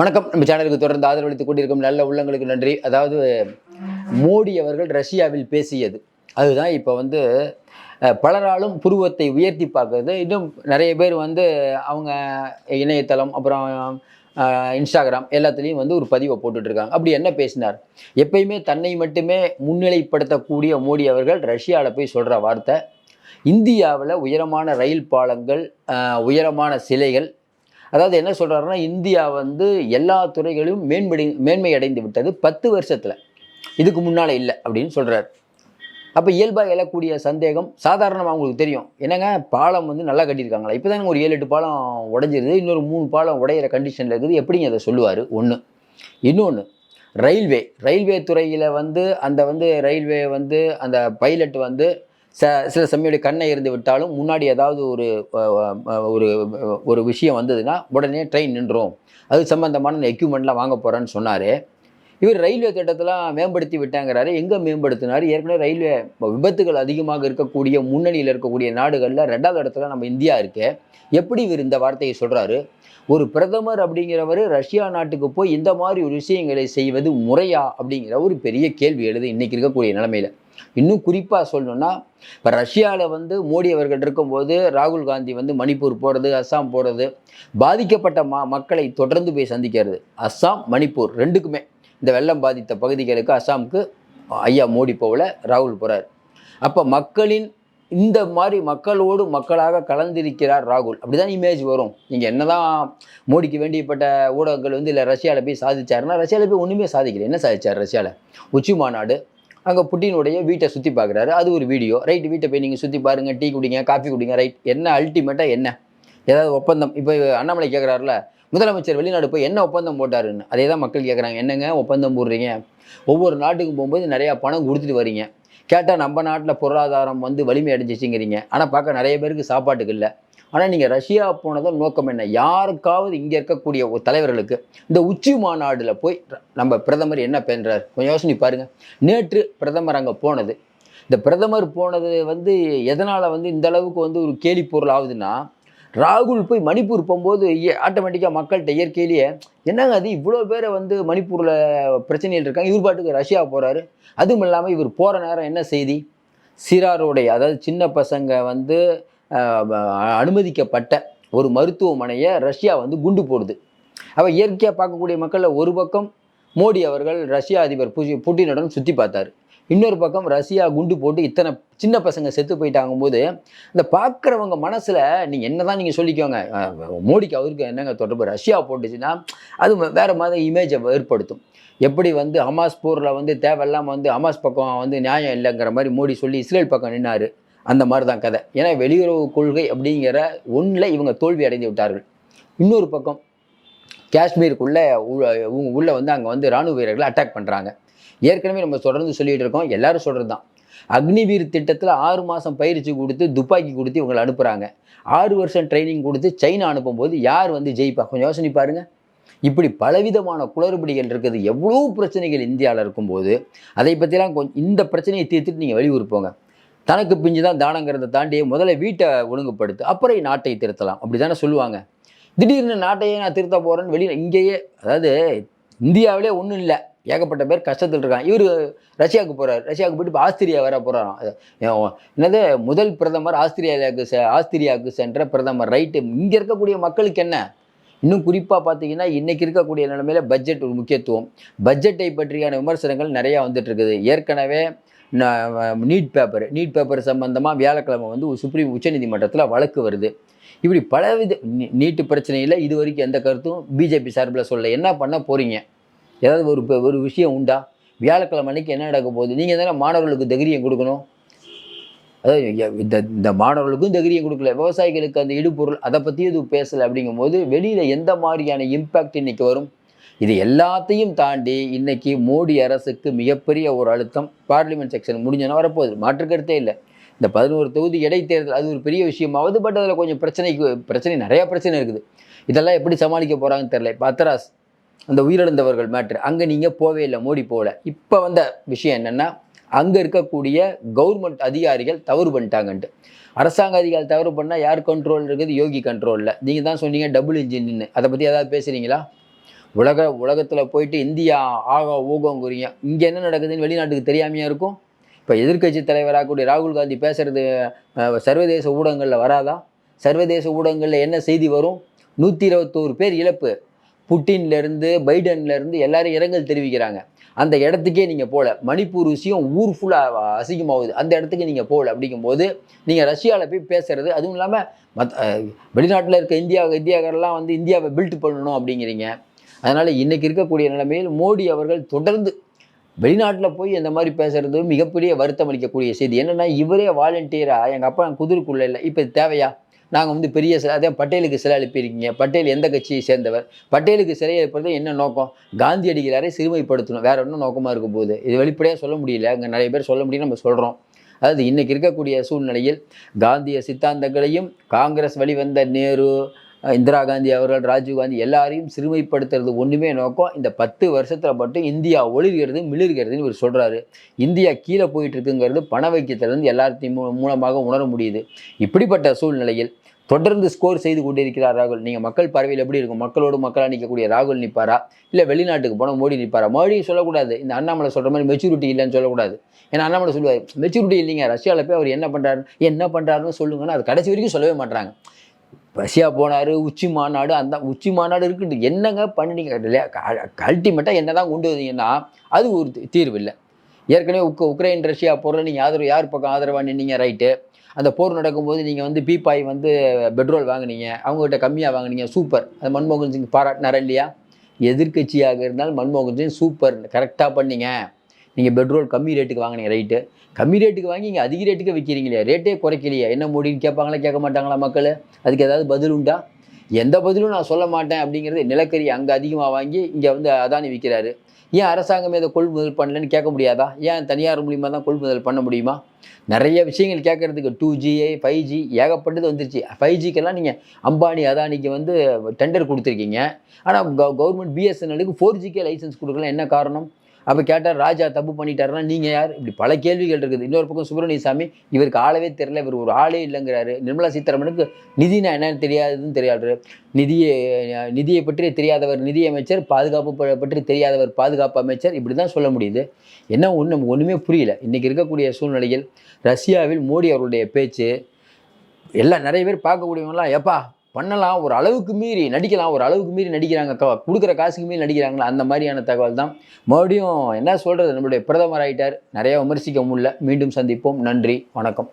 வணக்கம். நம்ம சேனலுக்கு தொடர்ந்து ஆதரவளித்துக் கொண்டிருக்கும் நல்ல உள்ளங்களுக்கு நன்றி. அதாவது மோடி அவர்கள் ரஷ்யாவில் பேசியது. அதுதான் இப்போ வந்து பலராலும் புருவத்தை உயர்த்தி பார்க்குறது. இன்னும் நிறைய பேர் வந்து அவங்க இணையதளம் அப்புறம் இன்ஸ்டாகிராம் எல்லாத்துலேயும் வந்து ஒரு பதிவை போட்டுட்ருக்காங்க. அப்படி என்ன பேசினார்? எப்பயுமே தன்னை மட்டுமே முன்னிலைப்படுத்தக்கூடிய மோடி அவர்கள் ரஷ்யாவில் போய் சொல்கிற வார்த்தை இந்தியாவில் உயரமான ரயில் பாலங்கள் உயரமான சிலைகள் அதாவது என்ன சொல்கிறாருன்னா இந்தியா வந்து எல்லா துறைகளிலும் மேன்படி மேன்மை அடைந்து விட்டது பத்து வருஷத்தில். இதுக்கு முன்னால் இல்லை அப்படின்னு சொல்கிறார் அப்போ இயல்பாக எழக்கூடிய சந்தேகம் சாதாரணமாக அவங்களுக்கு தெரியும். என்னங்க பாலம் வந்து நல்லா கட்டியிருக்காங்களா? இப்போ ஒரு ஏழு எட்டு பாலம் உடஞ்சிருது. இன்னொரு மூணு பாலம் உடையிற கண்டிஷனில் இருக்குது. எப்படிங்க அதை சொல்லுவார்? ஒன்று இன்னொன்று ரயில்வே. ரயில்வே துறையில் வந்து அந்த வந்து ரயில்வே வந்து அந்த பைலட் வந்து ச சில சமயம் கண்ணை இருந்து விட்டாலும் முன்னாடி ஏதாவது ஒரு ஒரு ஒரு விஷயம் வந்ததுன்னா உடனே ட்ரெயின் நின்றோம். அது சம்மந்தமான எக்யூப்மெண்ட்லாம் வாங்க போகிறேன்னு சொன்னார். இவர் ரயில்வே திட்டத்தெல்லாம் மேம்படுத்தி விட்டாங்கிறாரு. எங்கே மேம்படுத்தினார்? ஏற்கனவே ரயில்வே விபத்துகள் அதிகமாக இருக்கக்கூடிய முன்னணியில் இருக்கக்கூடிய நாடுகளில் ரெண்டாவது இடத்துல நம்ம இந்தியா இருக்கே. எப்படி இவர் இந்த வார்த்தையை சொல்கிறாரு ஒரு பிரதமர் அப்படிங்கிறவர் ரஷ்யா நாட்டுக்கு போய் இந்த மாதிரி ஒரு விஷயங்களை செய்வது முறையா? அப்படிங்கிற ஒரு பெரிய கேள்வி எழுது இன்னைக்கு இருக்கக்கூடிய நிலமையில். இன்னும் குறிப்பாக சொல்லணும்னா இப்போ ரஷ்யாவில் வந்து மோடி அவர்கள் இருக்கும்போது ராகுல் காந்தி வந்து மணிப்பூர் போகிறது அஸ்ஸாம் போகிறது பாதிக்கப்பட்ட மா மக்களை தொடர்ந்து போய் சந்திக்கிறது. அஸ்ஸாம் மணிப்பூர் ரெண்டுக்குமே. இந்த வெள்ளம் பாதித்த பகுதிகளுக்கு அஸ்ஸாமுக்கு ஐயா மோடி போகல ராகுல் போகிறார் அப்போ மக்களின் இந்த மாதிரி மக்களோடு மக்களாக கலந்திருக்கிறார் ராகுல். அப்படிதான் இமேஜ் வரும். நீங்கள் என்னதான் மோடிக்கு வேண்டியப்பட்ட ஊடகங்கள் வந்து இல்லை ரஷ்யாவில் போய் சாதிச்சாருன்னா ரஷ்யாவில் போய் ஒன்றுமே சாதிக்கல. என்ன சாதிச்சார் ரஷ்யாவில் உச்சி மாநாடு அங்கே புட்டினுடைய வீட்டை சுற்றி பார்க்குறாரு. அது ஒரு வீடியோ. ரைட் வீட்டை போய் நீங்கள் சுற்றி பாருங்கள் டீ குடிங்க காஃபி குடிங்க ரைட். என்ன அல்டிமேட்டாக என்ன? ஏதாவது ஒப்பந்தம். இப்போ அண்ணாமலை கேட்குறாருல முதலமைச்சர் வெளிநாடு போய் என்ன ஒப்பந்தம் போட்டாருன்னு. அதே தான் மக்கள் கேட்குறாங்க என்னங்க ஒப்பந்தம் போடுறீங்க? ஒவ்வொரு நாட்டுக்கு போகும்போது நிறையா பணம் கொடுத்துட்டு வரீங்க. கேட்டால் நம்ம நாட்டில் பொருளாதாரம் வந்து வலிமை அடைஞ்சிச்சுங்கிறீங்க. ஆனால் பார்க்க நிறைய பேருக்கு சாப்பாட்டுக்கு இல்லை. ஆனால் நீங்கள் ரஷ்யா போனதும் நோக்கம் என்ன? யாருக்காவது இங்கே இருக்கக்கூடிய ஒரு தலைவர்களுக்கு இந்த உச்சி மாநாடில் போய் நம்ம பிரதமர் என்ன பண்ணுறாரு கொஞ்சம் யோசனை பாருங்கள் நேற்று பிரதமர் அங்கே போனது. இந்த பிரதமர் போனது வந்து எதனால் வந்து இந்த அளவுக்கு வந்து ஒரு கேலி பொருள் ஆகுதுன்னா ராகுல் போய் மணிப்பூர் போகும்போது ஆட்டோமேட்டிக்காக மக்கள்கிட்ட இயற்கையிலேயே என்னங்க அது? இவ்வளோ பேரை வந்து மணிப்பூரில் பிரச்சனைகள் இருக்காங்க. இவர் பாட்டுக்கு ரஷ்யா போகிறாரு அதுவும் இல்லாமல் இவர் போகிற நேரம் என்ன செய்தி? சிறாருடைய அதாவது சின்ன பசங்க வந்து அனுமதிக்கப்பட்ட ஒரு மருத்துவமனையை ரஷ்யா வந்து குண்டு போடுது. அப்போ இயற்கையாக பார்க்கக்கூடிய மக்களில் ஒரு பக்கம் மோடி அவர்கள் ரஷ்யா அதிபர் புஷி புட்டினுடன் சுற்றி பார்த்தார். இன்னொரு பக்கம் ரஷ்யா குண்டு போட்டு இத்தனை சின்ன பசங்க செத்து போயிட்டாங்க போது இந்த பார்க்குறவங்க மனசில் நீங்கள் என்ன தான் நீங்கள் சொல்லிக்கோங்க மோடிக்கு அவருக்கு என்னங்க தொடர்பு? ரஷ்யா போட்டுச்சுன்னா அது வேறு மாதிரி இமேஜை ஏற்படுத்தும். எப்படி வந்து ஹமாஸ் போரில் வந்து தேவையில்லாம வந்து ஹமாஸ் பக்கம் வந்து நியாயம் இல்லைங்கிற மாதிரி மோடி சொல்லி இஸ்ரேல் பக்கம் நின்னார். அந்த மாதிரி தான் கதை. ஏன்னா வெளியுறவு கொள்கை அப்படிங்கிற ஒன்றில் இவங்க தோல்வி அடைந்து விட்டார்கள். இன்னொரு பக்கம் காஷ்மீருக்குள்ளே உள்ளே வந்து அங்கே வந்து ராணுவ வீரர்களை அட்டாக் பண்ணுறாங்க ஏற்கனவே நம்ம தொடர்ந்து சொல்லிகிட்டு இருக்கோம் எல்லாரும் சொல்கிறது தான் அக்னிவீர் திட்டத்தில் ஆறு மாதம் பயிற்சி கொடுத்து துப்பாக்கி கொடுத்து இவங்களை அனுப்புகிறாங்க ஆறு வருஷம் ட்ரைனிங் கொடுத்து சைனா அனுப்பும்போது யார் வந்து ஜெயிப்பா? கொஞ்சம் யோசனை பாருங்கள் இப்படி பலவிதமான குளறுபடிகள் இருக்குது. எவ்வளோ பிரச்சனைகள் இந்தியாவில் இருக்கும்போது அதை பற்றிலாம் கொஞ்சம் இந்த பிரச்சனையை தீர்த்துட்டு நீங்கள் வெளியூர் போங்க. தனக்கு பிஞ்சு தான் தானங்கிறத தாண்டி முதல்ல வீட்டை ஒழுங்குபடுத்து அப்புறம் நாட்டை திருத்தலாம். அப்படி தானே சொல்லுவாங்க. திடீர்னு நாட்டையே நான் திருத்த போகிறேன்னு வெளியில் இங்கேயே அதாவது இந்தியாவிலே ஒன்றும் இல்லை. ஏகப்பட்ட பேர் கஷ்டத்தில் இருக்காங்க. இவர் ரஷ்யாவுக்கு போகிறார் ரஷ்யாவுக்கு போயிட்டு இப்போ ஆஸ்திரியா வர போகிறாராம் என்னது முதல் பிரதமர் ஆஸ்திரியாவுக்கு செ ஆஸ்திரியாவுக்கு சென்ற பிரதமர் ரைட்டு. இங்கே இருக்கக்கூடிய மக்களுக்கு என்ன? இன்னும் குறிப்பாக பார்த்தீங்கன்னா இன்றைக்கி இருக்கக்கூடிய நிலைமையில் பட்ஜெட் ஒரு முக்கியத்துவம். பட்ஜெட்டை பற்றியான விமர்சனங்கள் நிறையா வந்துட்டுருக்குது ஏற்கனவே நீட் பேப்பர். நீட் பேப்பர் சம்பந்தமாக வியாழக்கிழமை வந்து சுப்ரீம் உச்சநீதிமன்றத்தில் வழக்கு வருது. இப்படி பலவித நீ- நீட்டு பிரச்சனையில் இது வரைக்கும் எந்த கருத்தும் பிஜேபி சார்பில் சொல்ல என்ன பண்ண போகிறீங்க ஏதாவது ஒரு ஒரு விஷயம் உண்டா? வியாழக்கிழமை அன்றைக்கி என்ன நடக்க போகுது? நீங்கள் தானே மாணவர்களுக்கு தைரியம் கொடுக்கணும். அதாவது இந்த இந்த மாணவர்களுக்கும் தைரியம் கொடுக்கல. விவசாயிகளுக்கு அந்த இடுபொருள் அதை பற்றி எதுவும் பேசலை அப்படிங்கும்போது வெளியில் எந்த மாதிரியான இம்பேக்ட் இன்றைக்கி வரும்? இது எல்லாத்தையும் தாண்டி இன்னைக்கு மோடி அரசுக்கு மிகப்பெரிய ஒரு அழுத்தம். பார்லிமெண்ட் செக்ஷன் முடிஞ்சோன்னா வரப்போகுது. மாற்றுக்கருத்தே இல்லை. இந்த பதினோரு தொகுதி இடைத்தேர்தல் அது ஒரு பெரிய விஷயமாவது பட் அதில் கொஞ்சம் பிரச்சனைக்கு பிரச்சனை நிறையா பிரச்சனை இருக்குது. இதெல்லாம் எப்படி சமாளிக்க போகிறாங்கன்னு தெரில இப்போ அத்தராஸ் அந்த உயிரிழந்தவர்கள் மேட்ரு அங்கே நீங்கள் போவே இல்லை மோடி போகல. இப்போ வந்த விஷயம் என்னென்னா அங்கே இருக்கக்கூடிய கவர்மெண்ட் அதிகாரிகள் தவறு பண்ணிட்டாங்கன்ட்டு. அரசாங்க அதிகாரி தவறு பண்ணால் யார் கண்ட்ரோல் இருக்குது? யோகி கண்ட்ரோலில் நீங்கள் தான் சொன்னீங்க டபுள் இன்ஜின்னு அதை பற்றி ஏதாவது பேசுகிறீங்களா உலக உலகத்தில் போயிட்டு இந்தியா ஆகா ஊகங்குறீங்க. இங்கே என்ன நடக்குதுன்னு வெளிநாட்டுக்கு தெரியாமையாக இருக்கும்? இப்போ எதிர்க்கட்சி தலைவராக கூடிய ராகுல் காந்தி பேசுறது சர்வதேச ஊடகங்களில் வராதா? சர்வதேச ஊடகங்களில் என்ன செய்தி வரும்? நூற்றி இருபத்தோரு பேர் இழப்பு. புட்டின்லேருந்து பைடன்லேருந்து எல்லாரும் இரங்கல் தெரிவிக்கிறாங்க. அந்த இடத்துக்கே நீங்கள் போகல மணிப்பூர் விஷயம் ஊர் ஃபுல்லாக அசிங்கமாகுது. அந்த இடத்துக்கு நீங்கள் போகல அப்படிங்கும்போது நீங்கள் ரஷ்யாவில் போய் பேசுகிறது அதுவும் இல்லாமல் மத் வெளிநாட்டில் இருக்க இந்தியா இந்தியாக்காரெல்லாம் வந்து இந்தியாவை பில்ட் பண்ணணும் அப்படிங்கிறீங்க. அதனால் இன்றைக்கி இருக்கக்கூடிய நிலைமையில் மோடி அவர்கள் தொடர்ந்து வெளிநாட்டில் போய் இந்த மாதிரி பேசுகிறது மிகப்பெரிய வருத்தம் அளிக்கக்கூடிய செய்தி. என்னென்னா இவரே வாலண்டியராக எங்கள் அப்பா குதிரைக்குள்ளே இல்லை. இப்போ தேவையா? நாங்கள் வந்து பெரிய சிலை அதே பட்டேலுக்கு சிலை அனுப்பியிருக்கீங்க. பட்டேல் எந்த கட்சியை சேர்ந்தவர்? பட்டேலுக்கு சிலை எழுப்புறது என்ன நோக்கம்? காந்தி காந்தியடிகளாரை சிறுமைப்படுத்தணும். வேறு ஒன்றும் நோக்கமாக இருக்கும் போது இது வெளிப்படையாக சொல்ல முடியல. அங்கே நிறைய பேர் சொல்ல முடியும். நம்ம சொல்கிறோம் அதாவது இன்றைக்கி இருக்கக்கூடிய சூழ்நிலையில் காந்திய சித்தாந்தங்களையும் காங்கிரஸ் வழிவந்த நேரு இந்திரா காந்தி அவர்கள் ராஜீவ் காந்தி எல்லாரையும் சிறுமைப்படுத்துறது ஒன்றுமே நோக்கம். இந்த பத்து வருஷத்தில் மட்டும் இந்தியா ஒளிர்கிறது மிளிர்கிறதுன்னு இவர் சொல்கிறாரு இந்தியா கீழே போயிட்டு இருக்குங்கிறது பண வைக்கத்திலிருந்து எல்லாத்தையும் மூ- மூலமாக உணர முடியுது. இப்படிப்பட்ட சூழ்நிலையில் தொடர்ந்து ஸ்கோர் செய்து கொண்டிருக்கிறார் ராகுல். நீங்கள் மக்கள் பார்வையில் எப்படி இருக்கும்? மக்களோடு மக்களாக நிற்கக்கூடிய ராகுல் நிற்பாரா இல்லை வெளிநாட்டுக்கு போனால் மோடி நிற்பாரா மோடி சொல்லக்கூடாது. இந்த அண்ணாமலை சொல்கிற மாதிரி மெச்சூரிட்டி இல்லைன்னு சொல்லக்கூடாது. ஏன்னா அண்ணாமலை சொல்லுவார் மெச்சூரிட்டி இல்லைங்க. ரஷ்யாவில் போய் அவர் என்ன பண்ணுறாரு என்ன பண்ணுறாருன்னு சொல்லுங்கன்னா அது கடைசி வரைக்கும் சொல்லவே மாட்டாங்க ரஷ்யா போனார் உச்சி மாநாடு அந்த உச்சி மாநாடு இருக்குன்னு என்னங்க பண்ணீங்க அல்டிமேட்டாக என்ன தான் கொண்டு வந்தீங்கன்னா அது ஒரு தீர்வு இல்லை. ஏற்கனவே உக் உக்ரைன் ரஷ்யா போரில் நீங்கள் ஆதரவு யார் பக்கம் ஆதரவாக நின்னீங்க? ரைட்டு அந்த போர் நடக்கும்போது நீங்கள் வந்து பீப்பாய் வந்து பெட்ரோல் வாங்குனீங்க. அவங்ககிட்ட கம்மியாக வாங்குனீங்க. சூப்பர் அது மன்மோகன் சிங் பாராட்டினாரா இல்லையா? எதிர்க்கட்சியாக இருந்தால் மன்மோகன் சிங் சூப்பர் கரெக்டாக பண்ணீங்க. நீங்கள் பெட்ரோல் கம்மி ரேட்டுக்கு வாங்கினீங்க ரைட்டு கம்மி ரேட்டுக்கு வாங்கி இங்கே அதிக ரேட்டுக்கு விற்கிறீங்களே ரேட்டே குறைக்கலையே. என்ன மோடின்னு கேட்பாங்களா கேட்க மாட்டாங்களா மக்கள்? அதுக்கு ஏதாவது பதில் உண்டா? எந்த பதிலும் நான் சொல்ல மாட்டேன் அப்படிங்கிறது நிலக்கரி அங்கே அதிகமாக வாங்கி இங்கே வந்து அதானி விற்கிறாரு ஏன் அரசாங்கம் இதை கொள்முதல் பண்ணலன்னு கேட்க முடியாதா? ஏன் தனியார் மூலியமாக தான் கொள்முதல் பண்ண முடியுமா? நிறைய விஷயங்கள் கேட்கறதுக்கு டூ ஜி ஃபைவ் ஜி ஏகப்பட்டது வந்துருச்சு. ஃபைவ் ஜிக்கெல்லாம் நீங்கள் அம்பானி அதானிக்கு வந்து டெண்டர் கொடுத்துருக்கீங்க. ஆனால் கவர்மெண்ட் பிஎஸ்என்எலுக்கு ஃபோர் ஜிக்கே லைசன்ஸ் கொடுக்கலாம் என்ன காரணம்? அப்போ கேட்டால் ராஜா தப்பு பண்ணிட்டாருன்னா நீங்கள் யார்? இப்படி பல கேள்விகள் இருக்குது. இன்னொரு பக்கம் சுப்பிரமணிய சாமி இவருக்கு ஆளவே தெரில இவர் ஒரு ஆளே இல்லைங்கிறாரு. நிர்மலா சீதாராமனுக்கு நிதினா என்னன்னு தெரியாதுன்னு தெரியாது நிதியை நிதியை பற்றி தெரியாதவர் நிதி அமைச்சர் பாதுகாப்பு பற்றி தெரியாதவர் பாதுகாப்பு அமைச்சர். இப்படி தான் சொல்ல முடியுது. என்ன ஒன்று நமக்கு ஒன்றுமே புரியல. இன்றைக்கி இருக்கக்கூடிய சூழ்நிலையில் ரஷ்யாவில் மோடி அவருடைய பேச்சு எல்லாம் நிறைய பேர் பார்க்கக்கூடியவங்களாம் எப்பா பண்ணலாம் ஒரு அளவுக்கு மீறி நடிக்கலாம் ஒரு அளவுக்கு மீறி நடிக்கிறாங்க கொடுக்குற காசுக்கு மீறி நடிக்கிறாங்களா அந்த மாதிரியான தகவல் தான். மறுபடியும் என்ன சொல்கிறது நம்மளுடைய பிரதமர் ஆகிட்டார் நிறைய விமர்சிக்க முடியல. மீண்டும் சந்திப்போம். நன்றி. வணக்கம்.